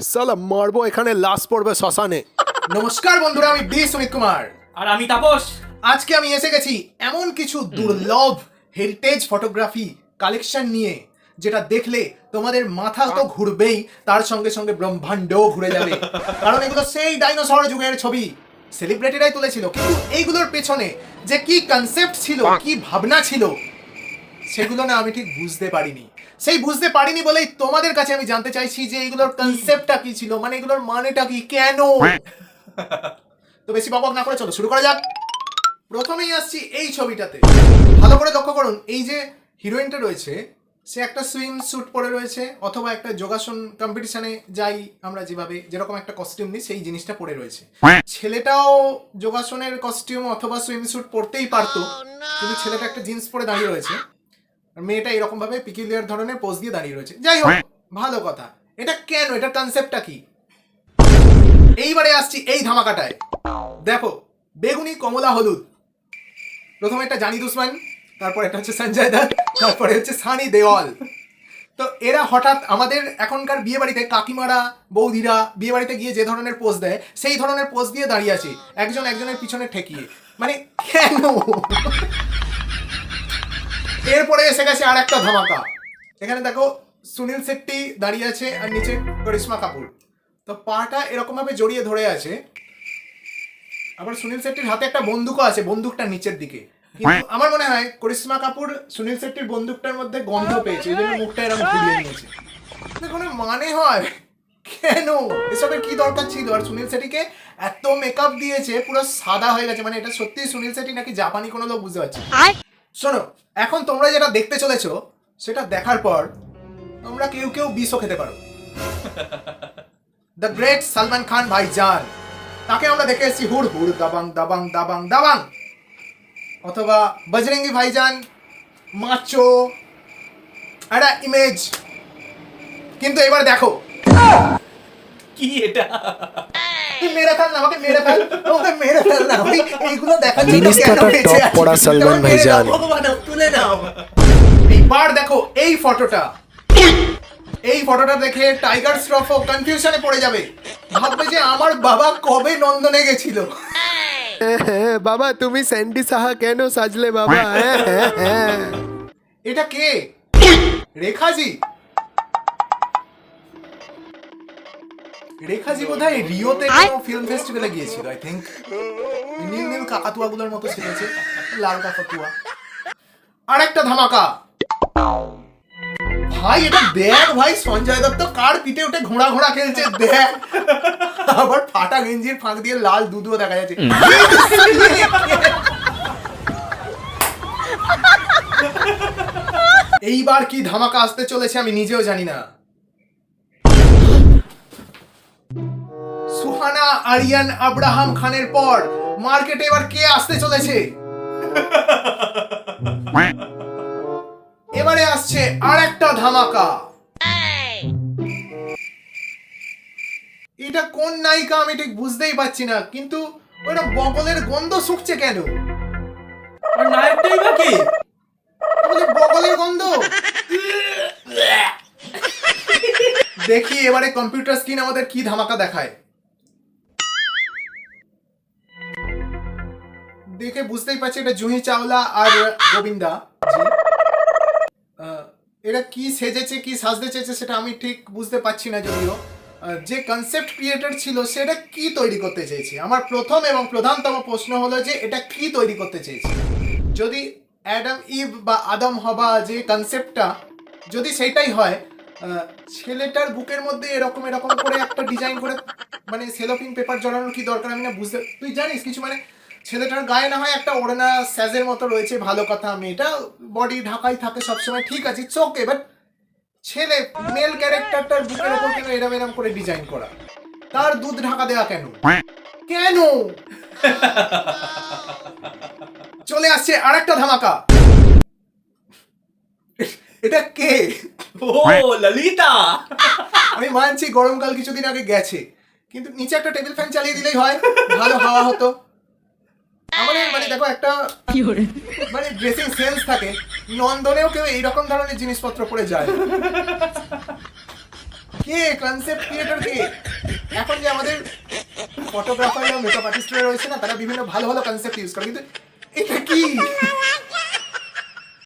সালা মারবো এখানে লাশ পড়বে শ্মশানে। নমস্কার বন্ধুরা আমি বি সুমিত কুমার। আর আমি তাপস। আজকে আমি এসে গেছি এমন কিছু দুর্লভ হেরিটেজ ফটোগ্রাফি কালেকশন নিয়ে যেটা দেখলে তোমাদের মাথা তো ঘুরবেই তার সঙ্গে সঙ্গে ব্রহ্মাণ্ডও ঘুরে যাবে। কারণ এগুলো সেই ডাইনোসর যুগের ছবি। সেলিব্রিটিরাই তুলেছিল। কিন্তু এইগুলোর পেছনে যে কি কনসেপ্ট ছিল কি ভাবনা ছিল সেগুলো না আমি ঠিক বুঝতে পারিনি। সেই বুঝতে পারিনি বলেই তোমাদের কাছে আমি জানতে চাইছি যে এগুলোর কনসেপ্টটা কি ছিল? মানে এগুলোর মানেটা কি? কেন? তো বেশি বকবক না করে চলো শুরু করা যাক। প্রথমেই আসছি এই ছবিটাতে। ভালো করে লক্ষ্য করুন এই যে হিরোইনটা রয়েছে সে একটা সুইম স্যুট পরে রয়েছে অথবা একটা যোগাসন কম্পিটিশনে যাই আমরা যেভাবে যেরকম একটা কস্টিউম নিই সেই জিনিসটা পরে রয়েছে। ছেলেটাও যোগাসনের কস্টিউম অথবা সুইম স্যুট পরতেই পারতো কিন্তু ছেলেটা একটা জিন্স পরে দাঁড়িয়ে রয়েছে। মেয়েটা এরকম ভাবে পিকিলিয়ার ধরনের পোজ দিয়ে দাঁড়িয়ে রয়েছে। যাই হোক, ভালো কথা। এটা কেন? এটার কনসেপ্টটা কি? এইবারে আসছি এই ধামাকাটায়। দেখো, বেগুনি, কমলা, হলুদ। প্রথমে একটা জানি দুসমান তারপর এটা হচ্ছে সঞ্জয় দত্ত, তারপরে হচ্ছে সানি দেওয়াল। তো এরা হঠাৎ আমাদের এখনকার বিয়ে বাড়িতে কাকিমারা, বৌদিরা বিয়ে বাড়িতে গিয়ে যে ধরনের পোজ দেয়, সেই ধরনের পোজ দিয়ে দাঁড়িয়ে আছে। একজন একজনের পিছনে ঠেকিয়ে। মানে কেন? এরপরে এসে গেছে আর একটা ধামাকা। এখানে দেখো, সুনীল শেট্টি দাঁড়িয়ে আছে আর নিচে করিশ্মা কাপুর। তো পাটা এরকম ভাবে জড়িয়ে ধরে আছে। আবার সুনীল শেট্টির হাতে একটা বন্দুকও আছে বন্দুকটা নিচের দিকে। কিন্তু আমার মনে হয় করিশ্মা কাপুর সুনীল শেট্টির বন্দুকটার মধ্যে গন্ধ পেয়েছে, এই জন্য মুখটা এরকম ঘুরিয়ে নিয়েছে। কোনো মানে হয়? কেন? এসবের কি দরকার ছিল? আর সুনীল শেট্টিকে এত মেকআপ দিয়েছে, পুরো সাদা হয়ে গেছে। মানে এটা সত্যি সুনীল শেট্টি নাকি জাপানি কোনো লোক বুঝতে পারছি। শোনো, এখন তোমরা যেটা দেখতে চলেছো, সেটা দেখার পর তোমরা কেউ কেউ বিষও খেতে পারো। দ্য গ্রেট সালমান খান ভাই ভাইজান, তাকে আমরা দেখে এসেছি হুড় হুড়, দাবাং দাবাং দাবাং দাবাং। অথবা বজরঙ্গি ভাইজান, মাচো, একটা ইমেজ কিন্তু এবার দেখো। কি এটা? তুই মেরে ফেল আমাকে মেরে ফেল আমাকে মেরে ফেল না আমি এইগুলো দেখার জন্য কেন বেঁচে আছি? পড়া সালমান ভাইজান। ভগবান তুলে নাও। এইবার দেখো এই ফটোটা। এই ফটোটা দেখে টাইগার কনফিউশনে পড়ে যাবে। ভাববে যে আমার বাবা কবে নন্দনে গেছিল। বাবা তুমি স্যান্ডি সাহা কেন সাজলে বাবা? হ্যাঁ, হ্যাঁ, হ্যাঁ। এটা কে? রেখাজি? রেখাজি বোধহয় রিওতে কোনো ফিল্ম ফেস্টিভ্যালে গিয়েছিল আই থিঙ্ক নীল নীল কাকাতুয়া গুলোর মতো ছেড়েছে লাল কাকাতুয়া। আর একটা ধামাকা। ভাই এটা দেখ ভাই সঞ্জয় দত্ত কার পিঠে উঠে ঘোড়া ঘোড়া খেলছে দেখ। আবার ফাটা গেঞ্জির ফাঁক দিয়ে লাল দুধও দেখা যাচ্ছে। এইবার কি ধামাকা আসতে চলেছে আমি নিজেও জানি না। সুহানা আরিয়ান আব্রাহাম খানের পর মার্কেটে এবার কে আসতে চলেছে? এবারে আসছে আর একটা ধামাকা। এটা কোন নায়িকা আমি ঠিক বুঝতেই পারছি না কিন্তু ওটা বগলের গন্ধ শুকছে কেন? আর নায়কটাই বা কে? বগলের গন্ধ। দেখি এবারে কম্পিউটার স্ক্রিন আমাদের কি ধামাকা দেখায়। দেখে বুঝতেই পারছি এটা জুহি চাওলা আর গোবিন্দা এরা কি সেজেছে, কি সাজতে চেয়েছে সেটা আমি ঠিক বুঝতে পারছি না যদিও। যে কনসেপ্ট ক্রিয়েটর ছিল সেটা কি তৈরি করতে চেয়েছে? আমার প্রথম এবং প্রধানতম প্রশ্ন হলো যে এটা কি তৈরি করতে চেয়েছে? যদি অ্যাডাম ইভ বা আদম হবা যে কনসেপ্টটা যদি সেটাই হয় ছেলেটার বুকের মধ্যে এরকম এরকম করে একটা ডিজাইন করে মানে সেলোপিন পেপার জড়ানোর কি দরকার আমি না বুঝতে তুই জানিস কিছু মানে ছেলেটার গায়ে না হয় একটা ওড়না স্যাজের মতো রয়েছে ভালো কথা মেয়েটা। বডি ঢাকাই থাকে সবসময় ঠিক আছে চোখ এবার ছেলে মেল ক্যারেক্টারটার বুকের ওপর কেন এরম এরম করে ডিজাইন করা? তার দুধ ঢাকা দেওয়া কেন? কেন? চলে আসছে আর একটা ধামাকা। এটা কে? ও ললিতা! আমি মানছি গরমকাল কিছুদিন আগে গেছে কিন্তু নিচে একটা টেবিল ফ্যান চালিয়ে দিলেই হয় ভালো হাওয়া হতো। মানে দেখো একটা মানে ড্রেসিং সেন্স থাকে। নন্দনেও কেউ এইরকম ধরনের জিনিসপত্র পরে যায় কে কনসেপ্ট ক্রিয়েটর কে? এখন যে আমাদের ফটোগ্রাফার মেকআপ আর্টিস্টরা রয়েছে না তারা বিভিন্ন ভালো ভালো কনসেপ্ট ইউজ করে কিন্তু এটা কি?